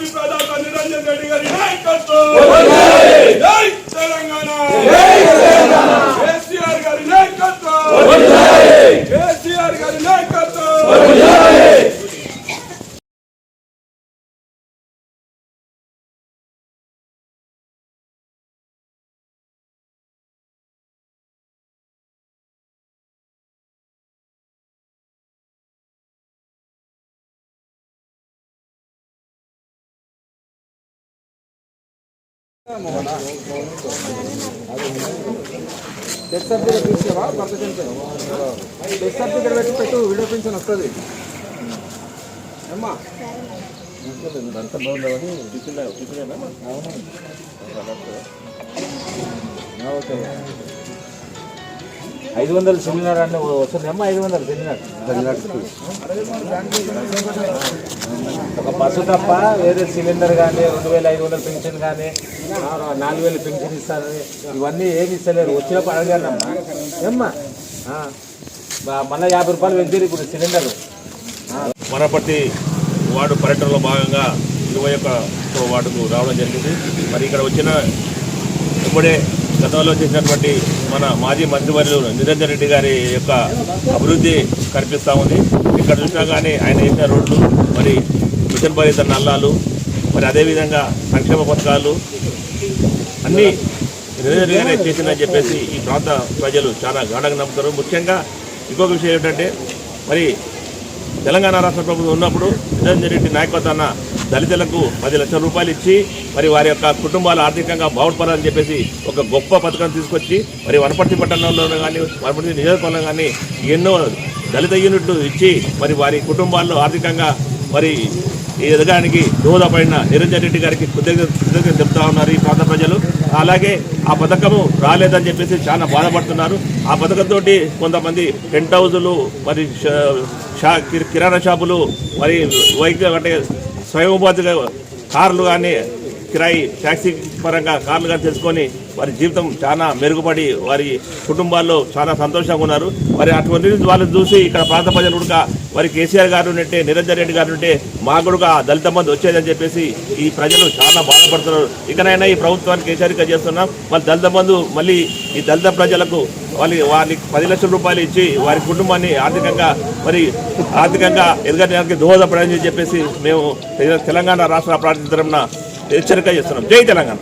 అభివృద్ధి death certificate తీసుకోవా? భర్త చనిపోయావు death certificate పెట్టి పెట్టు వీడియో పెన్షన్ వస్తుంది. అమ్మా ఐదు వందలు సెమినార్ అంటే వస్తుంది అమ్మా ఐదు వందలు సెమినార్. ఒక బస్సు తప్ప వేరే సిలిండర్ కానీ రెండు వేల ఐదు వందల పెన్షన్ కానీ నాలుగు వేల పెన్షన్ ఇస్తారని ఇవన్నీ ఏమి ఇస్తలేరు. వచ్చినప్పుడు అడగాను అమ్మా ఏమ్మా? మళ్ళీ యాభై రూపాయలు పెంచారు ఇప్పుడు సిలిండర్ వనపర్తి వార్డు పర్యటనలో భాగంగా ఇరవై ఒక్క వార్డుకు రావడం జరిగింది. మరి ఇక్కడ వచ్చిన ఇప్పుడే గతంలో చేసినటువంటి మన మాజీ మంత్రివర్యులు నిరంజన్ రెడ్డి గారి యొక్క అభివృద్ధి కనిపిస్తూ ఉంది. ఇక్కడ చూసినా కానీ ఆయన వేసిన రోడ్లు మరి మిషన్ భరిత నల్లాలు మరి అదేవిధంగా సంక్షేమ పథకాలు అన్నీ నిరంజన్ గారే చేసిందని చెప్పేసి ఈ ప్రాంత ప్రజలు చాలా గాఢంగా నమ్ముతారు. ముఖ్యంగా ఇంకొక విషయం ఏంటంటే మరి తెలంగాణ రాష్ట్ర ప్రభుత్వం ఉన్నప్పుడు నిరంజన్ రెడ్డి నాయకత్వాన దళితులకు పది లక్షల రూపాయలు ఇచ్చి మరి వారి యొక్క కుటుంబాలు ఆర్థికంగా బాగుపడాలని చెప్పేసి ఒక గొప్ప పథకం తీసుకొచ్చి మరి వనపర్తి పట్టణంలో కానీ వనపర్తి నియోజకవర్గంలో కానీ ఎన్నో దళిత యూనిట్లు ఇచ్చి మరి వారి కుటుంబాల్లో ఆర్థికంగా మరి ఈ ఎదగడానికి దోహదపడిన నిరంజన్ రెడ్డి గారికి కృతజ్ఞత చెప్తా ఉన్నారు ఈ ప్రాంత ప్రజలు. అలాగే ఆ పథకము రాలేదని చెప్పేసి చాలా బాధపడుతున్నారు. ఆ పథకంతో కొంతమంది టెంట్ హౌజులు మరి షా- షా- కి- కిరాణా షాపులు మరి వైద్య అంటే స్వయం ఉపాధిగా కార్లు కానీ కిరాయి ట్యాక్సీ పరంగా కార్లు కానీ తెలుసుకొని వారి జీవితం చాలా మెరుగుపడి వారి కుటుంబాల్లో చాలా సంతోషంగా ఉన్నారు. మరి అటువంటి వాళ్ళని చూసి ఇక్కడ ప్రాంత ప్రజలు కూడా మరి కేసీఆర్ గారు ఉంటే నిరంజన్ రెడ్డి గారు ఉంటే మా కూడా దళిత మంది వచ్చేదని చెప్పేసి ఈ ప్రజలు చాలా బాధపడుతున్నారు. ఇకనైనా ఈ ప్రభుత్వానికి హెచ్చరిక చేస్తున్నాం. మళ్ళీ దళిత బంధు మళ్ళీ ఈ దళిత ప్రజలకు వాళ్ళ వారికి పది లక్షల రూపాయలు ఇచ్చి వారి కుటుంబాన్ని ఆర్థికంగా మరి ఆర్థికంగా ఎదగడానికి దోహదపడని చెప్పేసి మేము తెలంగాణ రాష్ట్ర ప్రాంతం తరఫున హెచ్చరిక చేస్తున్నాం. జై తెలంగాణ.